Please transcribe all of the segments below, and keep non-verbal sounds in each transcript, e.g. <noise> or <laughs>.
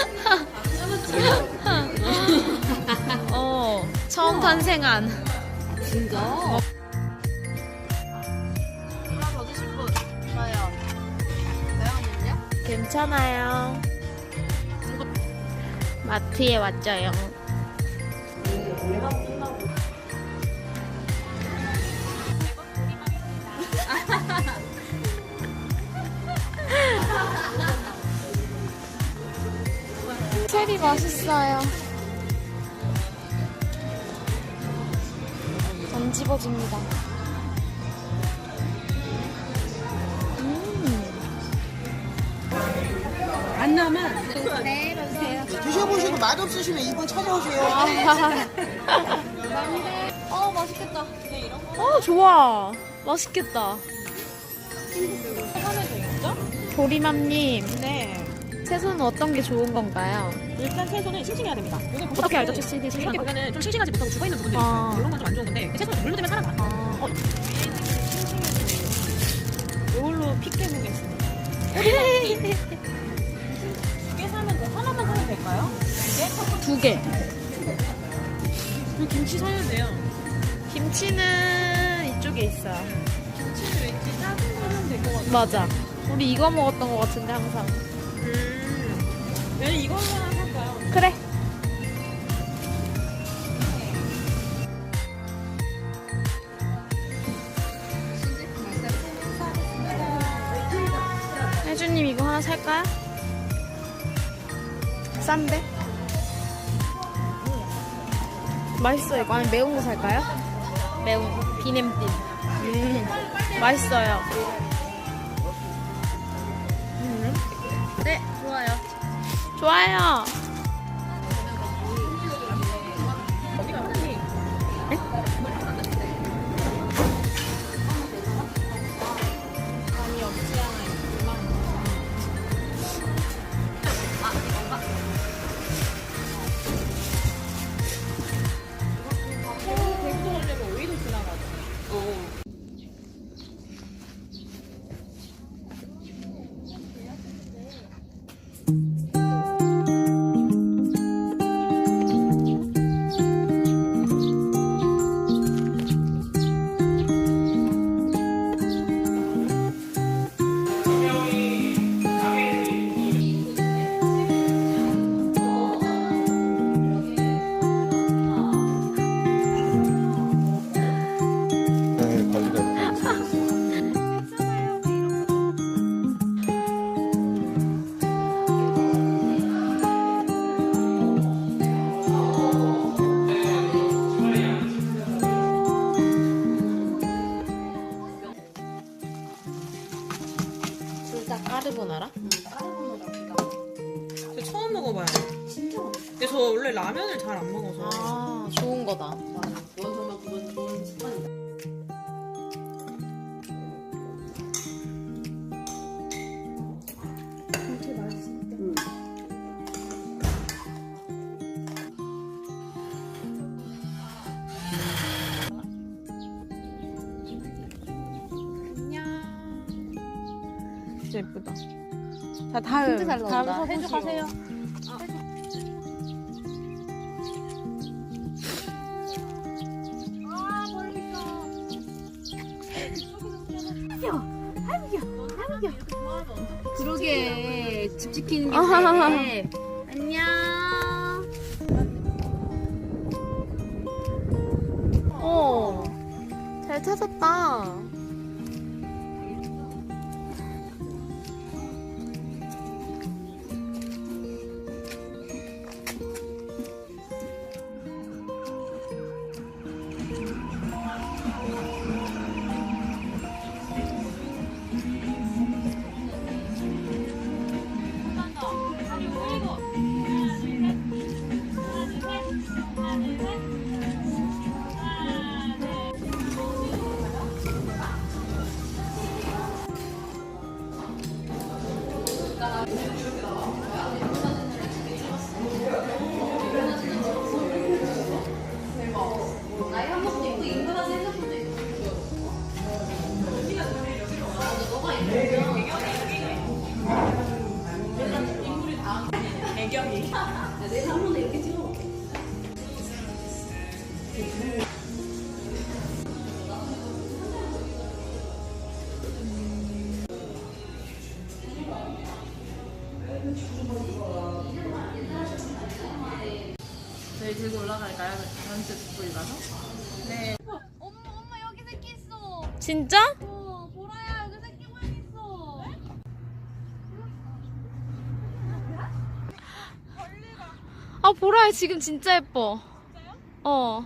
<laughs> 어, 처음 탄생한. 진짜? 하나 더 드실 분? 저요. 매운는요? 괜찮아요. 마트에 왔죠요. 맛있어요. 안 집어집니다. 안 나면 드셔보시고 맛없으시면 이번 찾아오세요. <laughs> 어 맛있겠다. 어 좋아. 맛있겠다. 보리맘님. 네. 채소는 어떤 게 좋은 건가요? 일단 채소는 싱싱해야 됩니다. 이게 어떻게 알죠? 채소 이렇게 거? 보면은 좀 싱싱하지 못하고 죽어 있는 부분들이 아. 있어요. 이런 건 좀 안 좋은 건데 채소는 물로 되면 살아나. 아, 어, 이걸로 픽해 보겠습니다. 두개 사면 돼. 하나만 사면 될까요? 두 개. 그 김치 사야 돼요. 김치는 이쪽에 있어요. 김치는 왠지 작은 거 사면 될것 같아. 맞아. 우리 이거 먹었던 것 같은데 항상. 음. 얘는 이걸로 하나 살까요? 그래. 혜주님 이거 하나 살까요? 싼데? 맛있어요. 이거 아니 매운 거 살까요? 매운 거. 비냄빈. 음, 맛있어요. 네, 좋아요. 좋아요. 먹어봐요. 진짜 근데 저 원래 라면을 잘 안 먹어서. 아, 좋은 거다. 진짜 예쁘다. 자 다음 진짜 잘 나온다. 다음 해주 해주시고. 가세요. 그러게 집 지키는 게. 제일. 안녕. 어, 잘 찾았다. 배경이. 저희 들고 올라갈까요? 전체 북부에 가서? 엄마 엄마 여기 새끼 있어. 진짜? 어 보라야 여기 새끼만 있어. 아 보라야 지금 진짜 예뻐. 진짜요? 어.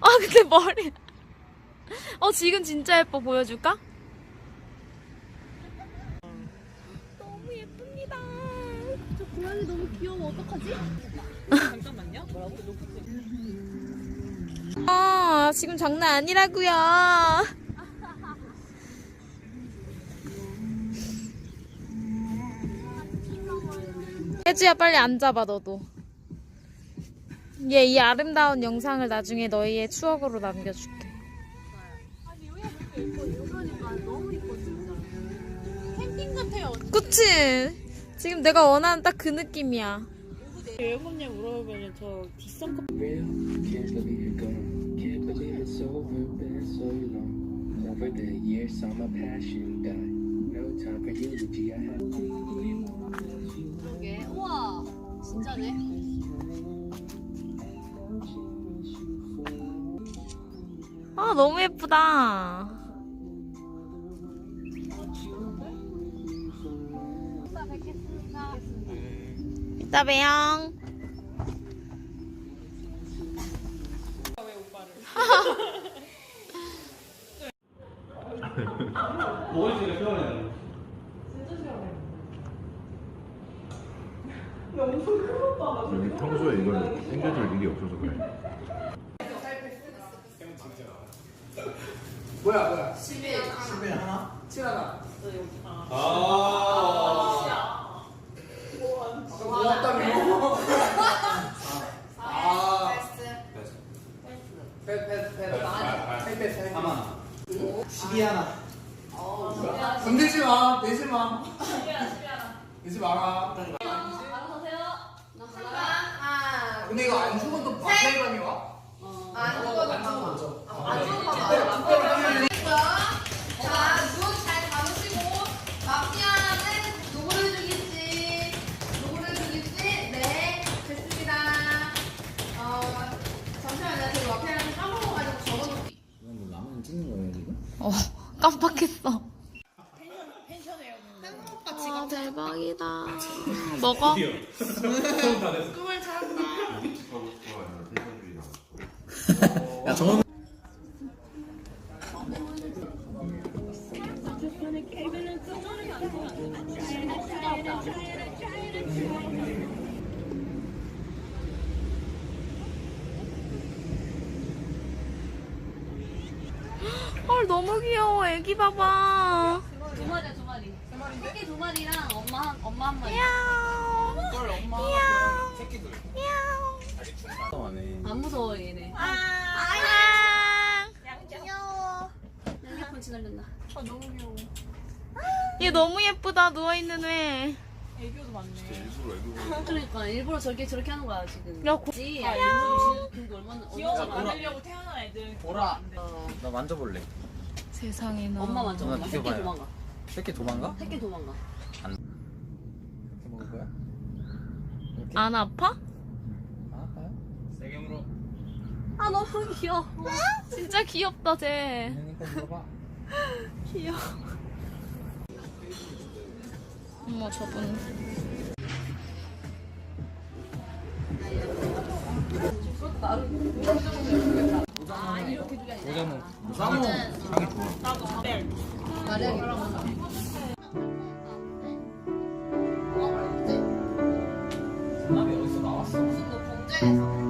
아 근데 머리. 어 지금 진짜 예뻐 보여줄까? 너무 예쁩니다. 저 고양이 너무 귀여워 어떡하지? 잠깐만요. 뭐라고? 아 지금 장난 아니라고요. 혜주야 빨리 앉아봐 너도. 얘이 아름다운 영상을 나중에 너희의 추억으로 남겨줄게. 그러니까. 캠핑 같아요. 그치? 지금 내가 원하는 딱 그 느낌이야. 진짜네. 아 너무 예쁘다. 이따 뵙겠습니다. 이따 봬요. <laughs> 여기 평소에 이걸 챙겨줄 일이 없어서 그래. 시기. 하나. 건들지 마, 내지 마. 내지 마라. 근데 이거 안 죽은 또 박살감이 와? 안 죽어도 안 죽어 먼저. 안 죽어 자, 누워서 잘 감으시고 마피아는 누구를 죽일지 누구를 죽일지 네 됐습니다. 어 잠시만요. 제가 마피아를 까먹어가지고 적어 어 깜빡했어. 아 대박이다. 먹어. 꿈을 찾았다. 야 정원. 헐 너무 귀여워. 애기 봐봐. 두 마리야 두 마리. 새끼 두 마리랑 엄마 한 엄마 한 마리. 야옹. 새끼들. 야옹. 얘 너무 예쁘다. 누워 있는 애. 애교도 많네. <laughs> 그러니까 일부러 저렇게 저렇게 하는 거야 지금. 야, 고- 지 야, 일부러 근데 얼마나 귀여워서 얼마나 만들려고 태어난 애들. 보라. 나 만져볼래. 세상에 나. 엄마 만져. 누나 엄마 새끼 비켜봐요. 도망가. 새끼 도망가? 새끼 도망가. 이렇게 먹을 거야? 안 아파? 아, 아파요? 세게 물어. 아 너무 귀여워. 진짜 귀엽다 쟤. 그러니까 물어봐. <laughs> 귀여워. 어머 저분. 오자모. 상이 상이 좋아. 네. 남이 어디서 나왔어? 어,